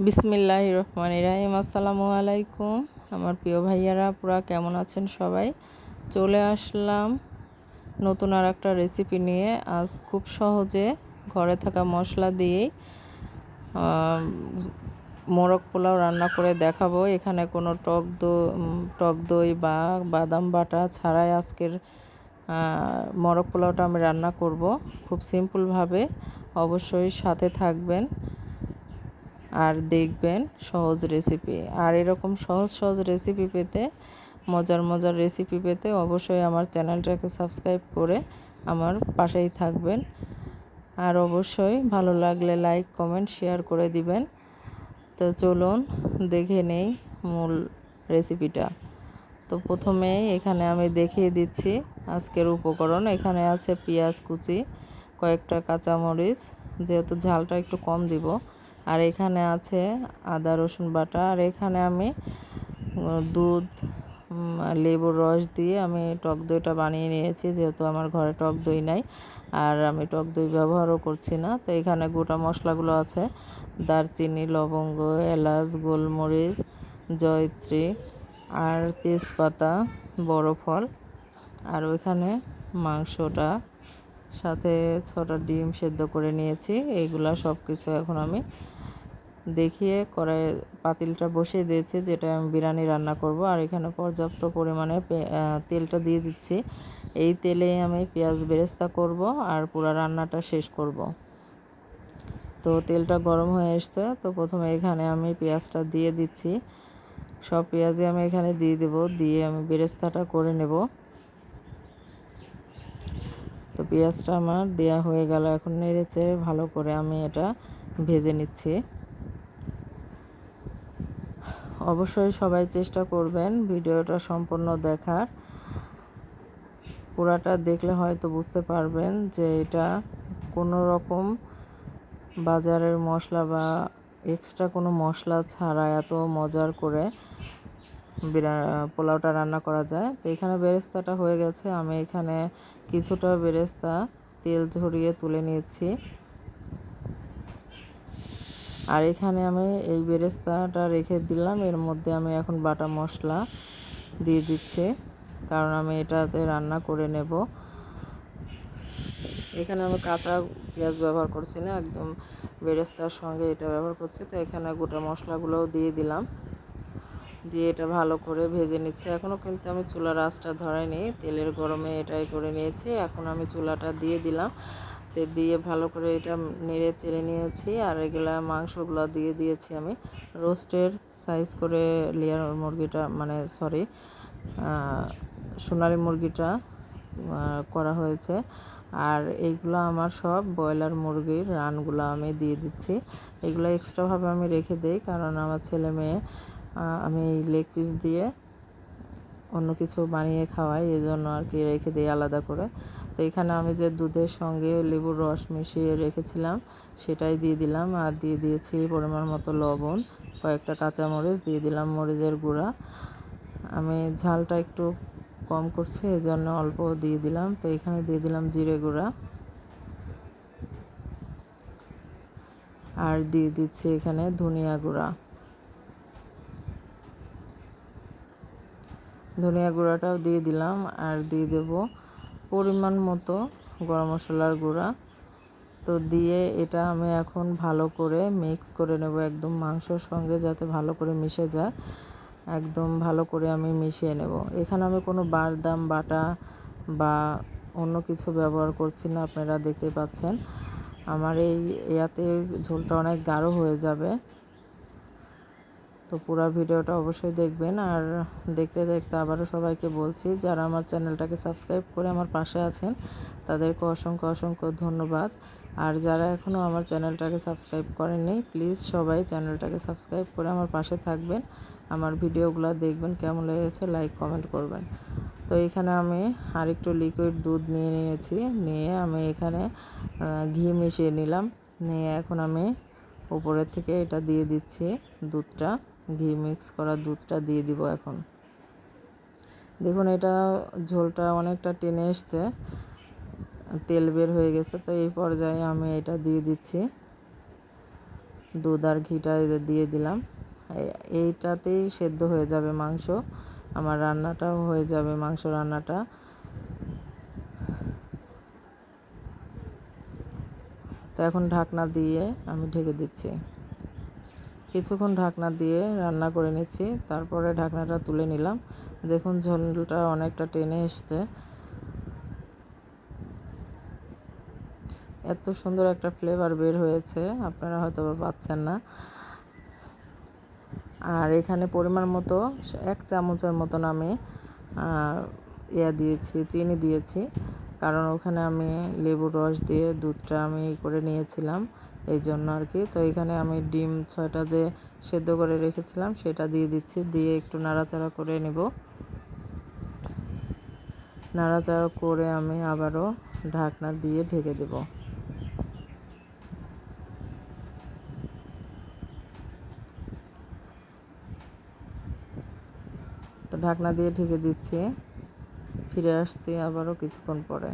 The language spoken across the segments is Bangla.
বিসমিল্লাহ রহমান রাহিম। আসসালামু আলাইকুম। আমার প্রিয় ভাইয়ারা, পুরা কেমন আছেন সবাই? চলে আসলাম নতুন আর একটা রেসিপি নিয়ে। আজ খুব সহজে ঘরে থাকা মশলা দিয়েই মোরগ পোলাও রান্না করে দেখাবো। এখানে কোনো টক দই টক দই বা বাদাম বাটা ছাড়াই আজকের মোরগ পোলাওটা আমি রান্না করব। খুব সিম্পলভাবে অবশ্যই সাথে থাকবেন। আর দেখবেন সহজ রেসিপি আর এরকম সহজ সহজ রেসিপি পেতে, মজার মজার রেসিপি পেতে অবশ্যই আমার চ্যানেলটাকে সাবস্ক্রাইব করে আমার পাশেই থাকবেন। আর অবশ্যই ভালো লাগলে লাইক কমেন্ট শেয়ার করে দিবেন। তো চলুন দেখে নেই মূল রেসিপিটা তো প্রথমে এখানে আমি দেখিয়ে দিচ্ছি আজকের উপকরণ। এখানে আছে পেঁয়াজ কুচি, কয়েকটা কাঁচামরিচ, যেহেতু ঝালটা একটু কম দিব। আর এখানে আছে আদা, রসুন বাটা। আর এখানে আমি দুধ লেবুর রস দিয়ে আমি টক দইটা বানিয়ে নিয়েছি, যেহেতু আমার ঘরে টক দই নাই। আর আমি টক দই ব্যবহারও করছি না। তো এখানে গোটা মশলাগুলো আছে। দারচিনি, লবঙ্গ, এলাচ, গোলমরিচ, জয়ত্রী আর তেজপাতা, বড় ফল। আর ওইখানে মাংসটা, সাথে ছটা ডিম সেদ্ধ করে নিয়েছি। এইগুলা সব কিছু এখন আমি দেখিয়ে কড়াই পাতিলটা বসিয়ে দিয়েছি, যেটা আমি বিরিয়ানি রান্না করব। আর এখানে পর্যাপ্ত পরিমাণে তেলটা দিয়ে দিচ্ছি। এই তেলেই আমি পেঁয়াজ বেরেস্তা করব আর পুরো রান্নাটা শেষ করব। তো তেলটা গরম হয়ে এসছে, তো প্রথমে এখানে আমি পেঁয়াজটা দিয়ে দিচ্ছি। সব পেঁয়াজই আমি এখানে দিয়ে দেব, দিয়ে আমি বেরেস্তাটা করে নেব। তো পেঁয়াজটা আমার দেয়া হয়ে গেল, এখন নেড়ে ভালো করে আমি এটা ভেজে নিচ্ছি। অবশ্যই সবাই চেষ্টা করবেন ভিডিওটা সম্পূর্ণ দেখার। পুরাটা দেখলে হয়তো বুঝতে পারবেন যে এটা কোনো রকম বাজারের মশলা বা এক্সট্রা কোনো মশলা ছাড়া এত মজার করে পোলাওটা রান্না করা যায়। তো এখানে বেরেস্তাটা হয়ে গেছে। আমি এখানে কিছুটা বেরেস্তা তেল ঝরিয়ে তুলে নিয়েছি আর এখানে আমি এই বেরেস্তাটা রেখে দিলাম। এর মধ্যে আমি এখন বাটা মশলা দিয়ে দিচ্ছি, কারণ আমি এটাতে রান্না করে নেব। এখানে আমি কাঁচা পেঁয়াজ ব্যবহার করছি না, একদম বেরেস্তার সঙ্গে এটা ব্যবহার করছি। তো এখানে গোটা মশলাগুলোও দিয়ে দিলাম। দিয়ে এটা ভালো করে ভেজে নিচ্ছি। এখনও কিন্তু আমি চুলার আঁচটা ধরাইনি, তেলের গরমে এটাই করে নিয়েছি। এখন আমি চুলাটা দিয়ে দিলাম। তে দিয়ে ভালো করে এটা নেড়ে চেড়ে নিয়েছি আর এগুলা মাংসগুলো দিয়ে দিয়েছি আমি। রোস্টের সাইজ করে লেয়ার মুরগিটা মানে সরি সোনালি মুরগিটা করা হয়েছে। আর এইগুলো আমার সব ব্রয়লার মুরগির রানগুলো আমি দিয়ে দিচ্ছি। এগুলো এক্সট্রাভাবে আমি রেখে দিই কারণ আমার ছেলে মেয়ে আমি লেগ পিস দিয়ে অন্য কিছু বানিয়ে খাওয়াই এই জন্য আর কি রেখে দিই আলাদা করে। তো এখানে আমি যে দুধের সঙ্গে লেবুর রস মিশিয়ে রেখেছিলাম, সেটাই দিয়ে দিলাম। আর দিয়ে দিয়েছি পরিমাণ মতো লবণ, কয়েকটা কাঁচামরিচ, দিয়ে দিলাম মরিচের গুঁড়া। আমি ঝালটা একটু কম করছি এই জন্য অল্প দিয়ে দিলাম। তো এখানে দিয়ে দিলাম জিরে গুঁড়া। আর দিয়ে দিচ্ছি এখানে ধনিয়া গুঁড়া। ধনিয়া গুঁড়াটাও দিয়ে দিলাম আর দিয়ে দেব পরিমাণ মতো গরম মশলার গুঁড়া। তো দিয়ে এটা আমি এখন ভালো করে মিক্স করে নেব একদম মাংসর সঙ্গে যাতে ভালো করে মিশে যায়। একদম ভালো করে আমি মিশিয়ে নেব। এখানে আমি কোনো বারদাম, বাটা বা অন্য কিছু ব্যবহার করছি না, আপনারা দেখতে পাচ্ছেন। আমার এই ইয়াতে ঝোলটা অনেক গাঢ় হয়ে যাবে। তো পুরো ভিডিওটা অবশ্যই দেখবেন। আর দেখতে দেখতে আবারও সবাইকে বলছি, যারা আমার চ্যানেলটাকে সাবস্ক্রাইব করে আমার পাশে আছেন, তাদেরকে অসংখ্য অসংখ্য ধন্যবাদ। আর যারা এখনও আমার চ্যানেলটাকে সাবস্ক্রাইব করেননি, প্লিজ সবাই চ্যানেলটাকে সাবস্ক্রাইব করে আমার পাশে থাকবেন। আমার ভিডিওগুলো দেখবেন কেমন লেগেছে, লাইক, কমেন্ট করবেন। তো এখানে আমি আরেকটু লিকুইড দুধ নিয়ে নিয়েছি, নিয়ে আমি এখানে ঘি মিশিয়ে নিলাম। নিয়ে এখন আমি উপরের থেকে এটা দিয়ে দিচ্ছি দুধটা। ঘি মিক্স করা দুধটা দিয়ে দিব এখন। দেখুন, এটা ঝোলটা অনেকটা টেনে এসছে, তেল বের হয়ে গেছে, তো এই পর্যায়ে আমি এটা দিয়ে দিচ্ছি। দুধ আর ঘিটা দিয়ে দিলাম। এইটাতেই সেদ্ধ হয়ে যাবে মাংস। আমার রান্নাটাও হয়ে যাবে মাংস রান্নাটা। তো এখন ঢাকনা দিয়ে আমি ঢেকে দিচ্ছি। কিছুক্ষণ ঢাকনা দিয়ে রান্না করে নিচ্ছি। তারপরে ঢাকনাটা তুলে নিলাম। দেখুন, ঝোলটা অনেকটা টেনে এসছে। এত সুন্দর একটা ফ্লেভার বের হয়েছে। আপনারা হয়তো পাচ্ছেন না। আর এখানে পরিমাণ মতো এক চামচের মতন আমি ইয়া দিয়েছি, চিনি দিয়েছি। কারণ ওখানে আমি লেবুর রস দিয়ে দুধটা আমি করে নিয়েছিলাম। এই জন্য আর কি তো এখানে আমি ডিম ছয়টা যে সেদ্ধ করে রেখেছিলাম, সেটা দিয়ে দিচ্ছি। দিয়ে একটু নাড়াচাড়া করে নেব। নাড়াচাড়া করে আমি আবারও ঢাকনা দিয়ে ঢেকে দেবো। তো ঢাকনা দিয়ে ঢেকে দিচ্ছি। ফিরে আসছি আবারও কিছুক্ষণ পরে।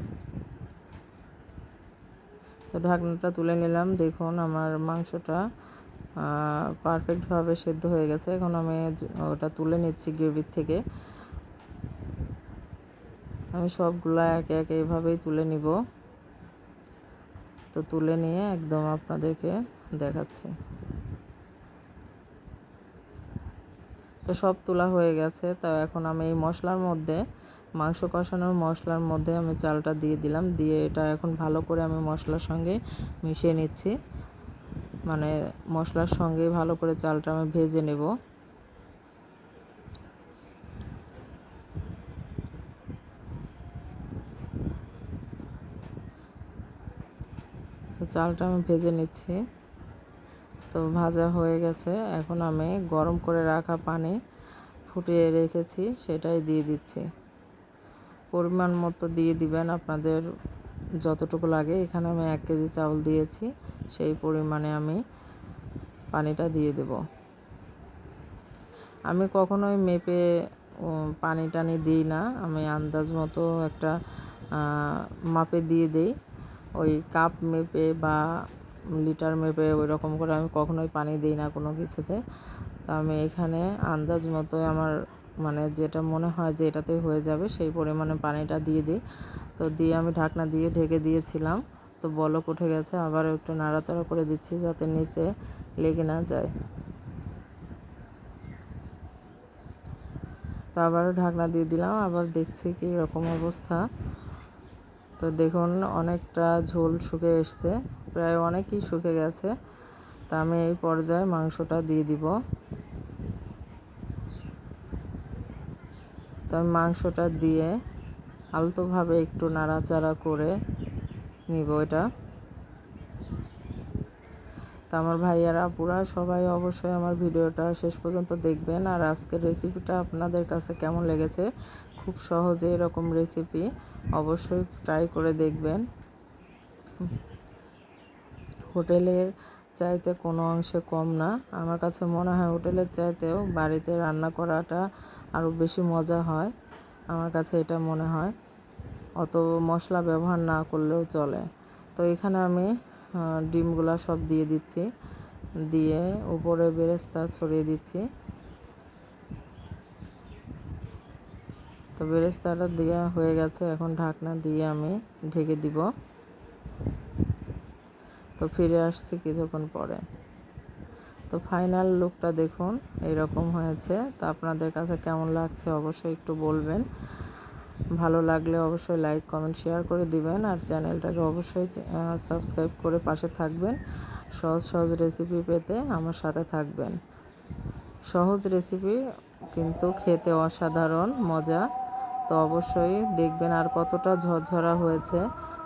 তো ঢাকনাটা তুলে নিলাম। দেখুন আমার মাংসটা পারফেক্টভাবে সেদ্ধ হয়ে গেছে। এখন আমি ওটা তুলে নিচ্ছি গ্রেভির থেকে। আমি সবগুলা একে একে এইভাবেই তুলে নিব। তো তুলে নিয়ে একদম আপনাদেরকে দেখাচ্ছি। তো সব তোলা হয়ে গেছে। তো এখন আমি এই মশলার মধ্যে মাংস কষানোর মশলার মধ্যে আমি চালটা দিয়ে দিলাম। দিয়ে এটা এখন ভালো করে আমি মশলার সঙ্গে মিশিয়ে নিচ্ছি। মানে মশলার সঙ্গে ভালো করে চালটা আমি ভেজে নেব। তো চালটা আমি ভেজে নিচ্ছি। তো ভাজা হয়ে গেছে। এখন আমি গরম করে রাখা পানি ফুটিয়ে রেখেছি, সেটাই দিয়ে দিচ্ছি। পরিমাণ মতো দিয়ে দিবেন আপনাদের যতটুকু লাগে। এখানে আমি এক কেজি চাউল দিয়েছি, সেই পরিমাণে আমি পানিটা দিয়ে দেব। আমি কখনোই মেপে পানি টানি দিই না। আমি আন্দাজ মতো একটা মাপে দিয়ে দিই। ওই কাপ মেপে বা লিটার মেপে ওই রকম করে আমি কখনোই পানি দিই না কোনো কিছুতে। তো আমি এখানে আন্দাজ মতো আমার মানে যেটা মনে হয় যে এটাতে হয়ে যাবে, সেই পরিমাণে পানিটা দিয়ে দিই। তো দিয়ে আমি ঢাকনা দিয়ে ঢেকে দিয়েছিলাম। তো বলক উঠে গেছে আবার একটু নাড়াচাড়া করে দিচ্ছি যাতে নিচে লেগে না যায়। তো আবারও ঢাকনা দিয়ে দিলাম, আবার দেখছি কি রকম অবস্থা। তো দেখুন, অনেকটা ঝোল শুকে এসছে, প্রায় অনেকই শুকে গেছে। তা আমি এই পর্যায়ে মাংসটা দিয়ে দিব। তো আমি মাংসটা দিয়ে আলতোভাবে একটু নাড়াচাড়া করে নিব এটা। তো আমার ভাইয়ারা পুরা সবাই অবশ্যই আমার ভিডিওটা শেষ পর্যন্ত দেখবেন। আর আজকের রেসিপিটা আপনাদের কাছে কেমন লেগেছে, খুব সহজে এরকম রেসিপি অবশ্যই ট্রাই করে দেখবেন। হোটেলের চাইতে কোনো অংশে কম না। আমার কাছে মনে হয় হোটেলের চাইতেও বাড়িতে রান্না করাটা আরও বেশি মজা হয়, আমার কাছে এটা মনে হয়। অত মশলা ব্যবহার না করলেও চলে। তো এখানে আমি ডিমগুলো সব দিয়ে দিচ্ছি। দিয়ে উপরে বেরেস্তা ছড়িয়ে দিচ্ছি। তো বেরেস্তাটা দেওয়া হয়ে গেছে, এখন ঢাকনা দিয়ে আমি ঢেকে দিব। তো ফিরে আসছি কিছুক্ষণ পরে। তো ফাইনাল লুকটা দেখুন, এরকম হয়েছে। তো আপনাদের কাছে কেমন লাগছে অবশ্যই একটু বলবেন। ভালো লাগলে অবশ্যই লাইক কমেন্ট শেয়ার করে দিবেন। আর চ্যানেলটাকে অবশ্যই সাবস্ক্রাইব করে পাশে থাকবেন। সহজ সহজ রেসিপি পেতে আমার সাথে থাকবেন। সহজ রেসিপি কিন্তু খেতে অসাধারণ, মজা। তো অবশ্যই দেখবেন আর কতটা ঝরঝরা হয়েছে।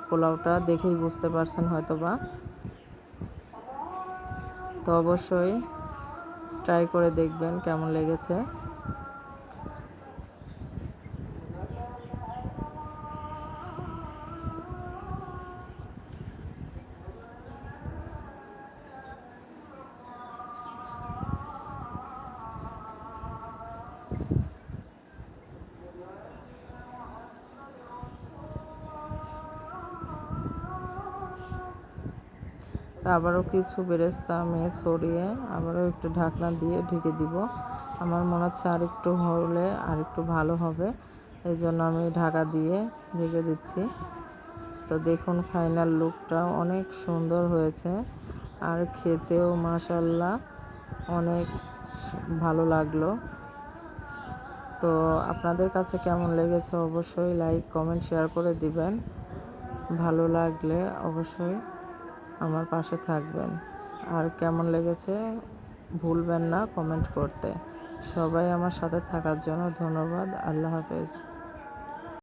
পোলাওটা দেখেই বুঝতে পারছেন হয়তো বা তো অবশ্যই ট্রাই করে দেখবেন কেমন লেগেছে। তো আবারও কিছু বেরেস্তা আমি ছড়িয়ে আবারও একটু ঢাকনা দিয়ে ঢেকে দিব। আমার মনে হচ্ছে আর একটু হলে আর একটু ভালো হবে। এই জন্য আমি ঢাকা দিয়ে ঢেকে দিচ্ছি। তো দেখুন ফাইনাল লুকটা অনেক সুন্দর হয়েছে। আর খেতেও মাসাল্লাহ অনেক ভালো লাগল। তো আপনাদের কাছে কেমন লেগেছে অবশ্যই লাইক, কমেন্ট, শেয়ার করে দিবেন। ভালো লাগলে অবশ্যই আমার পাশে থাকবেন। আর কেমন লেগেছে ভুলবেন না কমেন্ট করতে। সবাই আমার সাথে থাকার জন্য ধন্যবাদ। আল্লাহ হাফেজ।